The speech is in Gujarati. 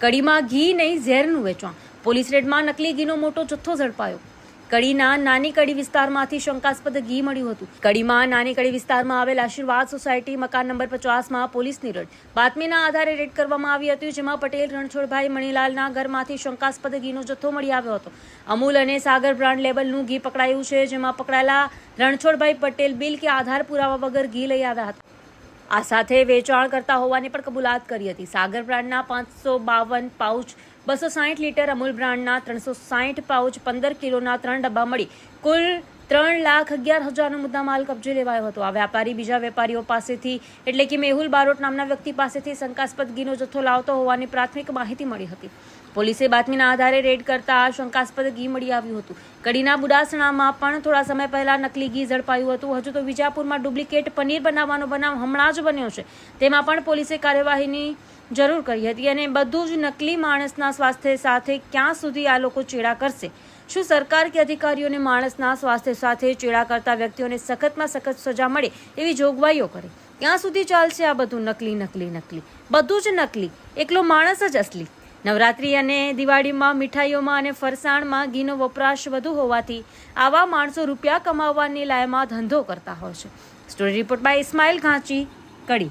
કડીમાં ઘી નહીં, ઝેરનું વેચાણ પોલીસ રેડમાં નકલી ઘીનો મોટો જથ્થો ઝડપાયો. કડીના નાની કડી વિસ્તારમાંથી શંકાસ્પદ ઘી મળ્યું હતું. કડીમાં નાની કડી વિસ્તારમાં આવેલ આશીર્વાદ સોસાયટી મકાન નંબર પચાસમાં પોલીસની રેડ. બાતમીના આધારે રેડ કરવામાં આવી હતી, જેમાં પટેલ, રણછોડભાઈ, મણીલાલના ઘરમાંથી શંકાસ્પદ ઘીનો જથ્થો મળી આવ્યો હતો. અમૂલ અને સાગર બ્રાન્ડ લેબલનું ઘી પકડાયું છે, જેમાં પકડાયેલા રણછોડભાઈ પટેલ બિલ કે આધાર પુરાવા વગર ઘી લઈ આવ્યા હતા. આ સાથે વેચાણ કરતા હોવાની પણ કબૂલાત કરી હતી. સાગર બ્રાન્ડના પાંચસો બાવન પાઉચ, બસો સાહીઠ લીટર અમૂલ બ્રાન્ડના ત્રણસો સાહીઠ પાઉચ, પંદર કિલોના ત્રણ ડબ્બા મળી કુલ ત્રણ લાખ અગિયાર હજારનો મુદ્દામાલ કબજે લેવાયો હતો. આ વ્યાપારી બીજા વેપારીઓ પાસેથી, એટલે કે મેહુલ બારોટ નામના વ્યક્તિ પાસેથી શંકાસ્પદ ઘીનો જથ્થો લાવતો હોવાની પ્રાથમિક માહિતી મળી હતી. પોલીસે બાતમીના આધારે રેડ કરતા શંકાસ્પદ ઘી મળી આવ્યું હતું. કડીના બુડાસણામાં પણ થોડા સમય પહેલા નકલી ઘી ઝડપાયું હતું. હજુ તો વિજાપુરમાં ડુપ્લિકેટ પનીર બનાવવાનો બનાવ હમણાં જ બન્યો છે. તેમાં પણ પોલીસે કાર્યવાહીની જરૂર કરી હતી અને બધું જ નકલી માણસના સ્વાસ્થ્ય સાથે ક્યાં સુધી આ લોકો ચેડા કરશે? શું સરકાર કે અધિકારીઓને માણસના સ્વાસ્થ્ય સાથે ચેડા કરતા વ્યક્તિઓને સખતમાં સખત સજા મળે એવી જોગવાઈઓ કરે? ક્યાં સુધી ચાલશે આ બધું નકલી નકલી નકલી? બધું જ નકલી. એકલો માણસ જ અસલી. નવરાત્રિ અને દિવાળીમાં મીઠાઈઓમાં અને ફરસાણમાં ઘીનો વપરાશ વધુ હોવાથી આવા માણસો રૂપિયા કમાવવાની લાયમાં ધંધો કરતા હોય છે. Story report by Ismail Ghanchi, Kadi.